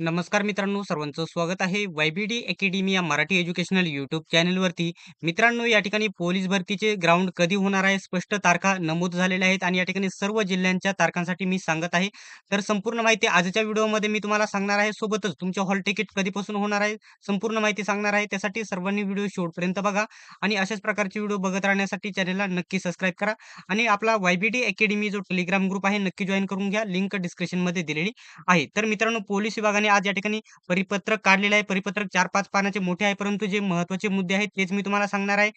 नमस्कार मित्रांनो, सर्वांचं स्वागत आहे वाय-बी-डी अकॅडमी या मराठी एज्युकेशनल यूट्यूब चॅनलवरती. मित्रांनो, या ठिकाणी पोलीस भरतीचे ग्राउंड कधी होणार आहे, स्पष्ट तारखा नमूद झालेल्या आहेत आणि या ठिकाणी सर्व जिल्ह्यांच्या तारखांसाठी मी सांगत आहे. तर संपूर्ण माहिती आजच्या व्हिडिओमध्ये मी तुम्हाला सांगणार आहे. सोबतच तुमचे हॉल तिकीट कधीपासून होणार आहे, संपूर्ण माहिती सांगणार आहे. त्यासाठी सर्वांनी व्हिडिओ शेवटपर्यंत बघा आणि अशाच प्रकारचे व्हिडिओ बघत राहण्यासाठी चॅनलला नक्की सबस्क्राईब करा आणि आपला वाय-बी-डी अकॅडमी जो टेलिग्राम ग्रुप आहे, नक्की जॉईन करून घ्या. लिंक डिस्क्रिप्शनमध्ये दिलेली आहे. तर मित्रांनो, पोलीस विभागाने आज या ठिकाणी परिपत्रक काढलेलं आहे. परिपत्रक 4-5 पानाचे मोठे आहे, परंतु जे महत्त्वाचे मुद्दे आहेत तेच मी तुम्हाला सांगणार आहे.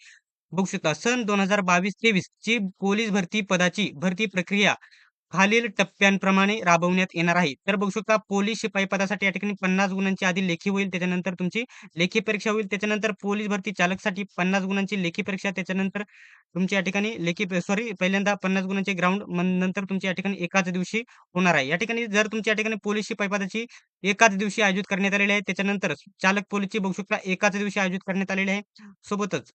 बघू शकता सन 2022-23 ची पोलीस भरती पदाची भरती प्रक्रिया खालील टप्प्यांप्रमाणे राबवण्यात येणार आहे. तर बघू शकता पोलीस शिपाई पदासाठी या ठिकाणी 50 गुणांची आधी लेखी होईल, त्याच्यानंतर तुमची लेखी परीक्षा होईल. त्याच्यानंतर पोलीस भरती चालकसाठी 50 गुणांची लेखी परीक्षा, त्याच्यानंतर तुमची या ठिकाणी लेखी सॉरी पहिल्यांदा 50 गुणांचे ग्राउंड नंतर तुमची या ठिकाणी एकाच दिवशी होणार आहे. या ठिकाणी जर तुमच्या या ठिकाणी पोलीस शिपाई पदाची एकाच दिवशी आयोजित करण्यात आलेली आहे. त्याच्यानंतर चालक पोलीसची बघू शकता एकाच दिवशी आयोजित करण्यात आलेली आहे. सोबतच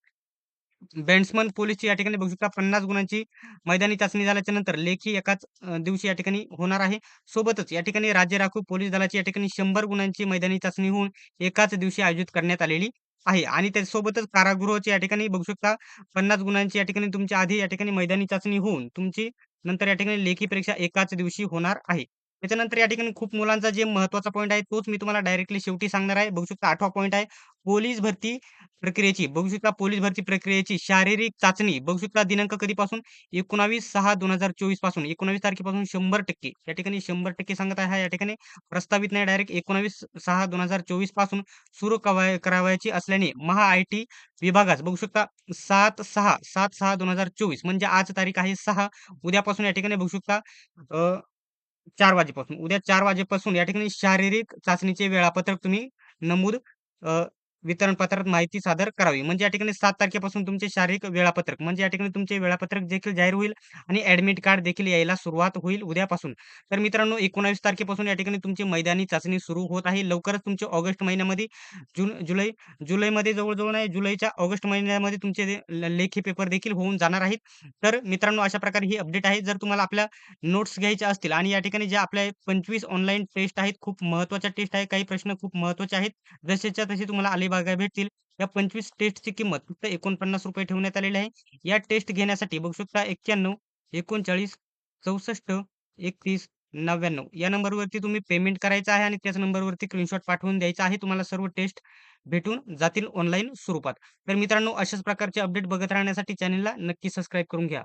बॅट्समन पोलीस या ठिकाणी बघू शकता 50 गुणांची मैदानी चाचणी झाल्याच्यानंतर लेखी एकाच दिवशी या ठिकाणी होणार आहे. सोबतच या ठिकाणी राज्य राखीव पोलीस दलाची या ठिकाणी शंभर गुणांची मैदानी चाचणी होऊन एकाच दिवशी आयोजित करण्यात आलेली आहे आणि त्याच्यासोबतच कारागृहाची या ठिकाणी बघू शकता 50 गुणांची या ठिकाणी तुमच्या आधी या ठिकाणी मैदानी चाचणी होऊन तुमची नंतर या ठिकाणी लेखी परीक्षा एकाच दिवशी होणार आहे. त्याच्यानंतर या ठिकाणी खूप मुलांचा जे महत्त्वाचा पॉईंट आहे तोच मी तुम्हाला डायरेक्टली शेवटी सांगणार आहे. बघू शकता आठवा पॉईंट आहे पोलीस भरती प्रक्रियेची. बघू शकता पोलीस भरती प्रक्रियेची शारीरिक चाचणी. बघू शकता दिनांक कधीपासून? 19/6/2024 पासून. 19 तारखेपासून 100% या ठिकाणी 100% सांगत आहे या ठिकाणी. प्रस्तावित नाही डायरेक्ट 19/6/2024 पासून सुरू करावायची करावयाची असल्याने महा-आय-टी विभागास बघू शकता 7/6 7/6/2024 म्हणजे आज तारीख आहे सहा. उद्यापासून या ठिकाणी बघू शकता चार वाजेपासून. उद्या चार वाजेपासून या ठिकाणी शारीरिक चाचणीचे वेळापत्रक तुम्ही नमूद वितरण पत्रात माहिती सादर करावी. म्हणजे या ठिकाणी सात तारखेपासून तुमचे शारीरिक वेळापत्रक म्हणजे या ठिकाणी तुमचे वेळापत्रक देखील जाहीर होईल आणि ॲडमिट कार्ड देखील यायला सुरुवात होईल उद्यापासून. तर मित्रांनो 19 तारखेपासून या ठिकाणी तुमची मैदानी चाचणी सुरू होत आहे. लवकरच तुमचे ऑगस्ट महिन्यामध्ये जून जुलै जुलैमध्ये जवळजवळ नाही जुलैच्या ऑगस्ट महिन्यामध्ये तुमचे लेखी पेपर देखील होऊन जाणार आहेत. तर मित्रांनो अशा प्रकारे ही अपडेट आहे. जर तुम्हाला आपल्या नोट्स घ्यायच्या असतील आणि या ठिकाणी ज्या आपल्या 25 ऑनलाईन टेस्ट आहेत, खूप महत्त्वाच्या टेस्ट आहे काही प्रश्न खूप महत्त्वाचे आहेत. जसेच्या तसे तुम्हाला अलिबाग बघायला भेटतील. या 25 टेस्टची किंमत फक्त ₹49 ठेवण्यात आलेली आहे. या टेस्ट घेण्यासाठी बघू शकता 91 39 64 31 99 या नंबरवरती तुम्ही पेमेंट करायचं आहे आणि त्याच नंबरवरती स्क्रीनशॉट पाठवून द्यायचा आहे. तुम्हाला सर्व टेस्ट भेटून जातील ऑनलाईन स्वरूपात. तर मित्रांनो अशाच प्रकारचे अपडेट बघत राहण्यासाठी चॅनलला नक्की सबस्क्राईब करून घ्या.